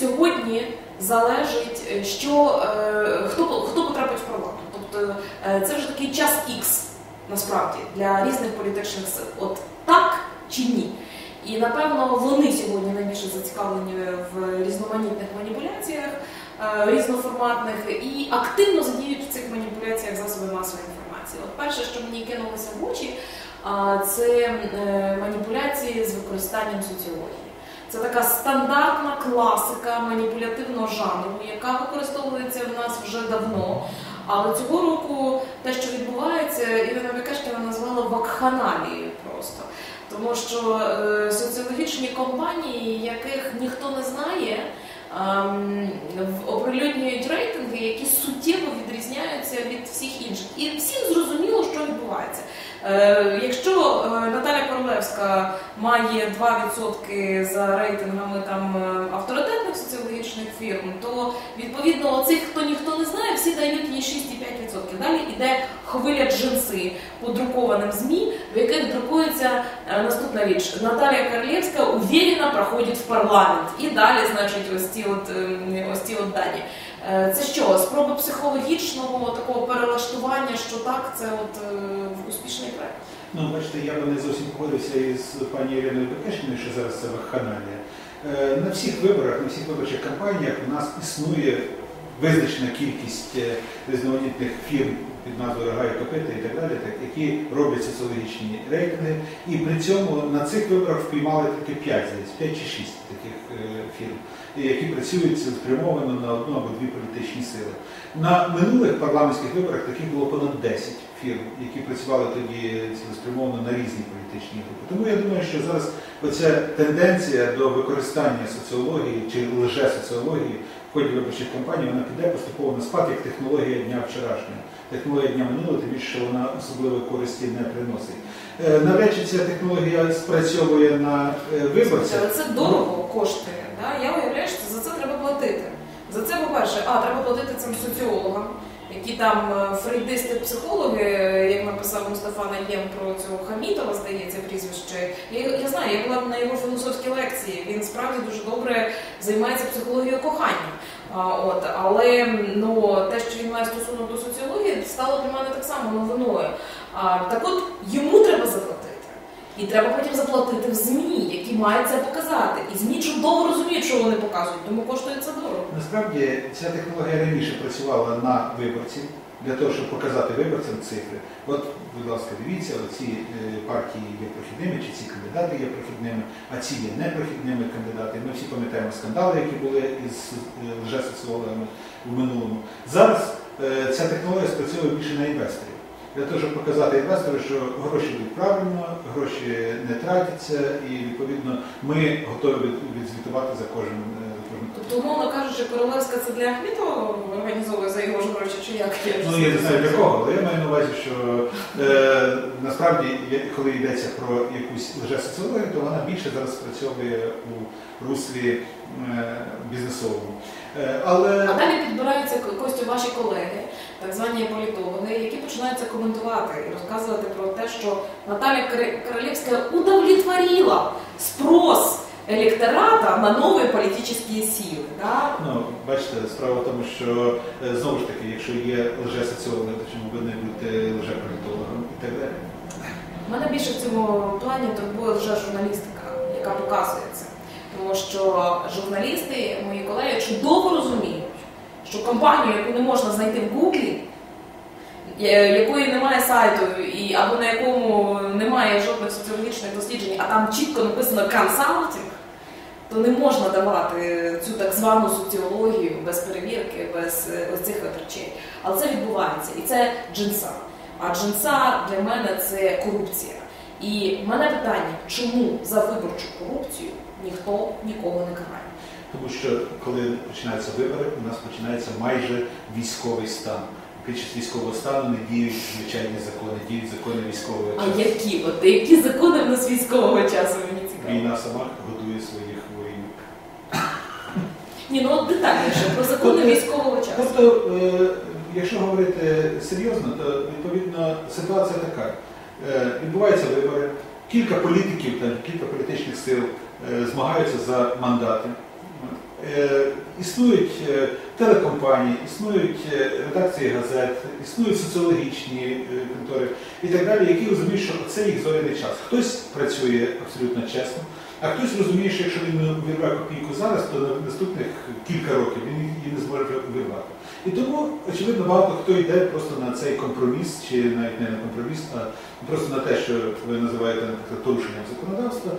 сьогодні залежить, е, що е, хто, хто потрапить в парламент. Тобто е, це вже такий час Х насправді для різних політичних сил. От так чи ні? І напевно вони сьогодні найбільше зацікавлені в різноманітних маніпуляціях різноформатних і активно задіють в цих маніпуляціях засоби масової інформації. От перше, що мені кинулося в очі, це маніпуляції з використанням соціології. Це така стандартна класика маніпулятивного жанру, яка використовується в нас вже давно. Але цього року те, що відбувається, Ірина Бекешкіна назвала вакханалією просто. Тому що е, соціологічні компанії, яких ніхто не знає, ем, оприлюднюють рейтинги, які суттєво відрізняються від всіх інших. І всім зрозуміло, що відбувається. Е, якщо е, Наталя Королевська має 2% за рейтингами там е, авторитетних соціологічних фірм, то відповідно оцих, хто ніхто не знає, всі дають їй 6,5%. Далі йде хвиля джинси по друкованим ЗМІ, в яких друкується наступна річ. Наталія Королевська уверенно проходить в парламент. І далі, значить, ось ті от, е, ось ті от дані. Е, Це що, спроба психологічного такого перелаштування, що так, це от е, успішний проект? Ну, бачите, я би не зовсім погодився із пані Іриною Бекешиною, що зараз це вакханалія. Е, На всіх виборах, на всіх виборчих кампаніях у нас існує визначена кількість е, різноманітних фірм під назвою Рога і і так далі, так, які роблять соціологічні рейтинги. І при цьому на цих виборах впіймали тільки 5, здається, 5 чи 6 таких е, фірм, які працюють спрямовано на одну або дві політичні сили. На минулих парламентських виборах таких було понад 10 фірм, які працювали тоді цілеспрямовано на різні політичні групи. Тому я думаю, що зараз оця тенденція до використання соціології чи лже-соціології в ході виборчих кампаній вона піде поступово на спад, як технологія дня вчорашнього. Технологія дня минулого, тим більше вона особливої користі не приносить. Наречі Навряд чи ця технологія спрацьовує на е, виборцях. Але це дорого коштує. Да? Я уявляю, що за це треба платити. За це, по-перше, а треба платити цим соціологам, які там е, фрейдисти-психологи, е, як написав Мустафа Наєм про цього Хамітова, здається, прізвище. Я, я знаю, я була на його філософській лекції. Він справді дуже добре займається психологією кохання. А, от, але ну, те, що він має стосунок до соціології, стало для мене так само новиною. А, так от йому треба заплатити. І треба потім заплатити в ЗМІ, які мають це показати. І ЗМІ чудово розуміють, що вони показують, тому коштує це дорого. Насправді ця технологія раніше працювала на виборців для того, щоб показати виборцям цифри. От, будь ласка, дивіться, ці партії є прохідними, чи ці кандидати є прохідними, а ці є непрохідними кандидати. Ми всі пам'ятаємо скандали, які були із е, лжесоціологами в минулому. Зараз е, ця технологія спрацьовує більше на інвесторів. Для того, щоб показати інвестору, що гроші йдуть правильно, гроші не тратяться, і відповідно ми готові від- відзвітувати за кожен е, Тобто, умовно кажучи, Королевська це для Ахмітова організовує за його ж гроші, чи як? Ну, я не знаю для кого, але я маю на увазі, що е, насправді, коли йдеться про якусь лжесоціологію, то вона більше зараз спрацьовує у руслі е, бізнесовому. Е, але А далі підбираються Ко- Костю ваші колеги, так звані політологи, які починаються коментувати і розказувати про те, що Наталя Королевська удовлетворила спрос електората на нові політичні сили. Да? ну, бачите, справа в тому, що е, знову ж таки, якщо є лжесоціологи, то чому ви не будете лжеполітологом і так далі. Мене більше в цьому плані турбує вже журналістика, яка показує це. Тому що журналісти, мої колеги, чудово розуміють, що компанію, яку не можна знайти в Гуглі, е, якої немає сайту, і, або на якому немає жодних соціологічних досліджень, а там чітко написано консалтинг, то не можна давати цю так звану соціологію без перевірки, без е, цих речей. Але це відбувається, і це джинса. А джинса для мене це корупція. І в мене питання, чому за виборчу корупцію ніхто нікого не карає? Тому що коли починаються вибори, у нас починається майже військовий стан. Під час військового стану не діють звичайні закони, діють закони військового А які? От які закони в нас військового часу мені цікаво? Війна сама годує своїх. Ні, ну от детальніше про закони Тобто- військового часу. Тобто, е, якщо говорити серйозно, то відповідно ситуація така. Е, Відбуваються вибори, кілька політиків, та кілька політичних сил е, змагаються за мандати. Е, Існують е, телекомпанії, існують е, редакції газет, існують соціологічні контори і так далі, які розуміють, що це їх зоряний час. Хтось працює абсолютно чесно, а хтось розуміє, що якщо він не вирве копійку зараз, то на наступних кілька років він її не зможе вирвати. І тому, очевидно, багато хто йде просто на цей компроміс, чи навіть не на компроміс, а просто на те, що ви називаєте наприклад, порушенням законодавства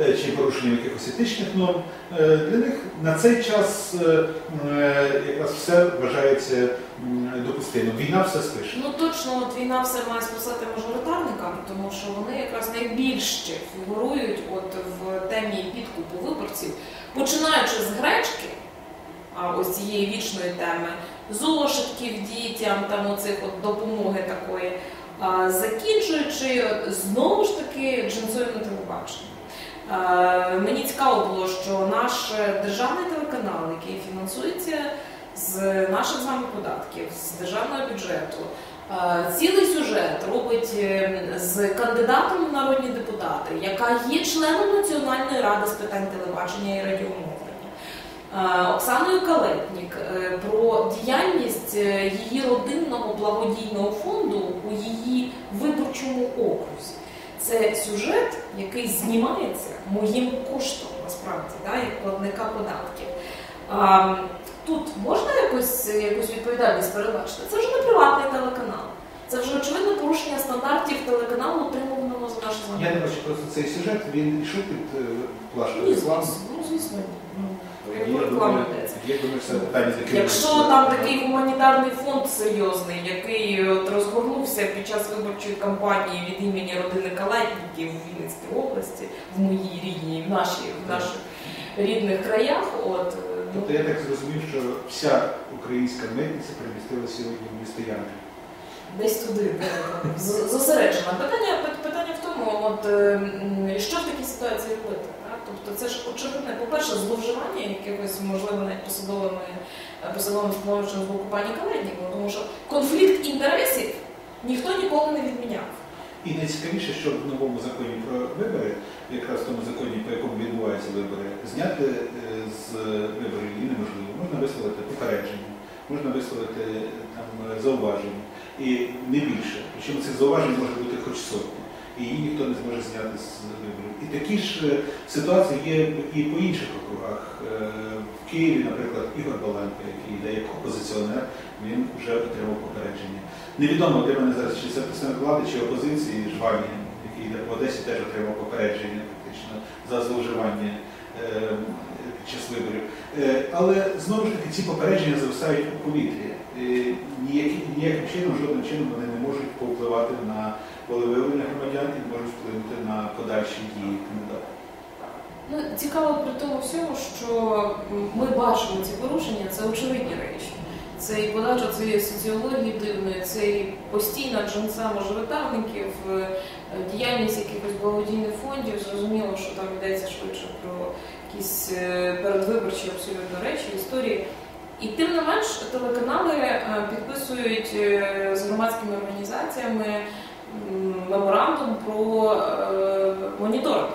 е, чи порушенням якихось етичних норм. Е, Для них на цей час е, якраз все вважається м, допустимим. Війна все спише. Ну точно, от війна все має спасати мажоритарникам, тому що вони якраз найбільше фігурують от в темі підкупу виборців, починаючи з гречки, а ось цієї вічної теми, зошитків дітям, там оцих от допомоги такої, а, закінчуючи знову ж таки телебаченні. Е, Мені цікаво було, що наш державний телеканал, який фінансується з наших з вами податків, з державного бюджету, цілий сюжет робить е, з кандидатом в народні депутати, яка є членом Національної ради з питань телебачення і радіомовлення. Е, Оксаною Калетнік е, про діяльність е, її родинного благодійного фонду у її виборчому окрузі. Це сюжет, який знімається моїм коштом, насправді, да, як платника податків. А, тут можна якось, якусь відповідальність передбачити? Це вже не приватний телеканал. Це вже очевидно порушення стандартів телеканалу, отримуваного за наше з вами Я не бачу просто цей сюжет, він йшов під плашку Ні, звісно, ну звісно, Якщо там такий гуманітарний фонд серйозний, який от розгорнувся під час виборчої кампанії від імені родини Калетників в Вінницькій області, в моїй рідній, в нашій, в наших рідних краях, от ну, Тобто я так зрозумів, що вся українська митниця перемістила сьогодні в місто Янки. десь туди зосереджена. Питання питання в тому, от е, що в такій ситуації робити. Тобто це ж очевидне, по-перше, зловживання якихось можливо навіть посадовими е, посадовим становищем з боку пані Калетнікова, тому що конфлікт інтересів ніхто ніколи не відміняв. І найцікавіше, що в новому законі про вибори, якраз в тому законі, по якому відбуваються вибори, зняти е, з виборів і неможливо. Можна висловити попередження, можна висловити е, там зауваження. І не більше. Причому цих зауважень може бути хоч сотні. І її ніхто не зможе зняти з виборів. І такі ж е, ситуації є і по інших округах. Е, В Києві, наприклад, Ігор Баленко, який йде як опозиціонер, він вже отримав попередження. Невідомо, де мене зараз чи це представник влади, чи опозиції Жвані, який йде в Одесі, теж отримав попередження фактично за зловживання час виборів. Е, Але знову ж таки ці попередження зависають у повітрі. Е, Ніяким, ніяким чином, жодним чином вони не можуть повпливати на волевиявлення громадян і можуть вплинути на подальші дії кандидата. Ну, цікаво при тому всьому, що ми бачимо ці порушення, це очевидні речі. Це і подача цієї соціології дивної, це і постійна джинса мажоритарників, е, діяльність якихось благодійних фондів. Зрозуміло, що там йдеться швидше про якісь е, передвиборчі абсолютно речі, історії. І тим не менш телеканали е, підписують е, з громадськими організаціями меморандум про моніторинг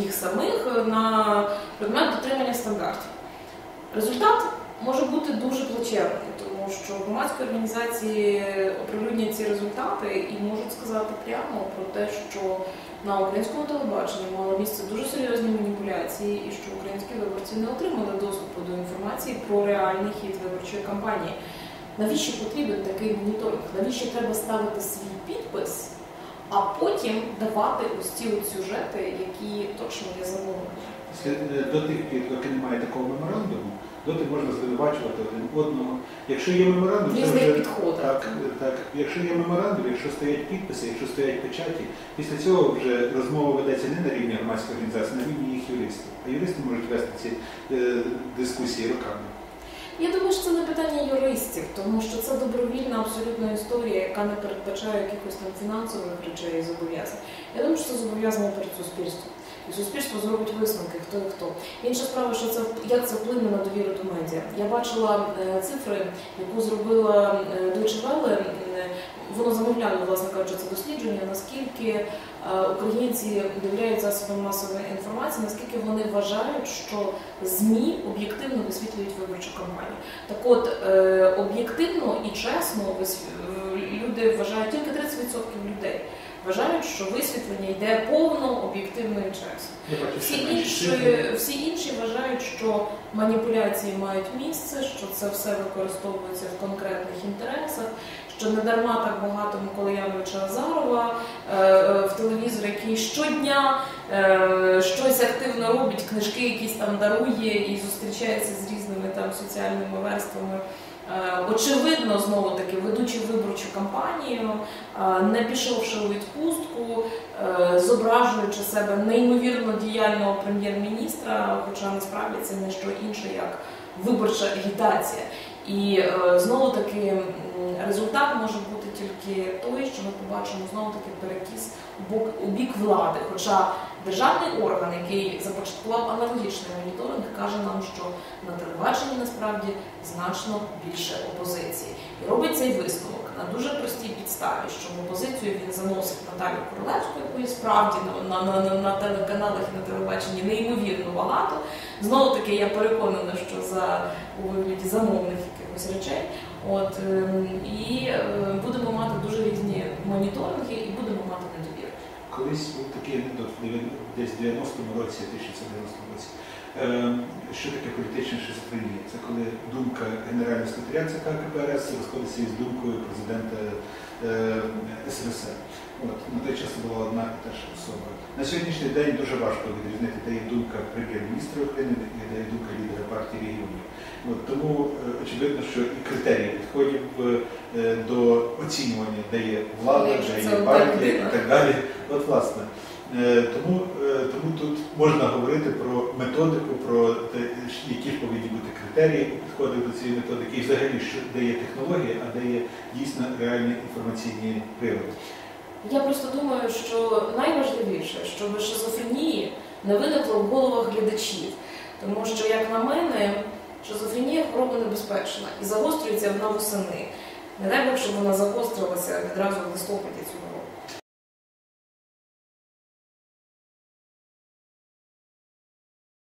їх самих на предмет дотримання стандартів. Результат може бути дуже плачевний, тому що громадські організації оприлюднять ці результати і можуть сказати прямо про те, що на українському телебаченні мали місце дуже серйозні маніпуляції, і що українські виборці не отримали доступу до інформації про реальний хід виборчої кампанії. Навіщо потрібен такий моніторинг? Навіщо треба ставити свій підпис, а потім давати ось ці от сюжети, які точно є замовлені? Е, До тих пір, доки немає такого меморандуму, доти можна звинувачувати один одного. Якщо є меморандум, це вже так, так. Якщо є меморандум, якщо стоять підписи, якщо стоять печаті, після цього вже розмова ведеться не на рівні громадської організації, на рівні їх юристів. А юристи можуть вести ці е, дискусії роками. Я думаю, що це не питання юристів, тому що це добровільна абсолютна історія, яка не передбачає якихось там фінансових речей і зобов'язань. Я думаю, що це зобов'язання перед суспільством. І суспільство зробить висновки, хто і хто. Інша справа, що це як це вплине на довіру до медіа. Я бачила е, цифри, яку зробила е, Deutsche Welle, е, воно замовляло, власне кажучи, це дослідження, наскільки українці довіряють засобам масової інформації, наскільки вони вважають, що ЗМІ об'єктивно висвітлюють виборчу кампанію. Так от об'єктивно і чесно люди вважають тільки 30% людей. Вважають, що висвітлення йде повно, чесно. Я бачу, Всі інші, всі інші вважають, що маніпуляції мають місце, що це все використовується в конкретних інтересах, що не дарма так багато Миколи Азарова е, в телевізорі, який щодня е, щось активно робить, книжки якісь там дарує і зустрічається з різними там соціальними верствами. Е, Очевидно, знову таки, ведучи виборчу кампанію, е, не пішовши у відпустку, е, зображуючи себе неймовірно діяльного прем'єр-міністра, хоча насправді це не що інше, як виборча агітація. І е, знову таки результат може бути тільки той, що ми побачимо знову таки перекіс у бік влади. Хоча державний орган, який започаткував аналогічний моніторинг, каже нам, що на телебаченні насправді значно більше опозиції. І робить цей висновок на дуже простій підставі, що в опозицію він заносить Наталію Королевську, якої справді на, на, на, на телеканалах і на телебаченні неймовірно багато. Знову таки, я переконана, що за у вигляді замовних якихось речей. От ем, і е, будемо мати дуже різні моніторинги і будемо мати недовіру. Колись був такий анекдот десь в 90-му році, 1990 році. Е, Що таке політична шизофренія? Це коли думка генерального секретаря ЦК КПРС розходиться із думкою президента СРСР. От, на той час була одна і та ж особа. На сьогоднішній день дуже важко відрізнити, де є думка прем'єр-міністра України де є думка лідера партії регіонів. Тому е, очевидно, що і критерії підходів е, до оцінювання, де є влада, де є партія і так далі. От власне. Е, Тому, е, тому тут можна говорити про методику, про те, які ж повинні бути критерії у підходах до цієї методики, і взагалі, що де є технологія, а де є дійсно реальні інформаційні прилади. Я просто думаю, що найважливіше, щоб шизофренії не виникло в головах глядачів. Тому що, як на мене, шизофренія хвороба небезпечна і загострюється вона восени. Не дай Бог, щоб вона загострилася відразу в листопаді цього.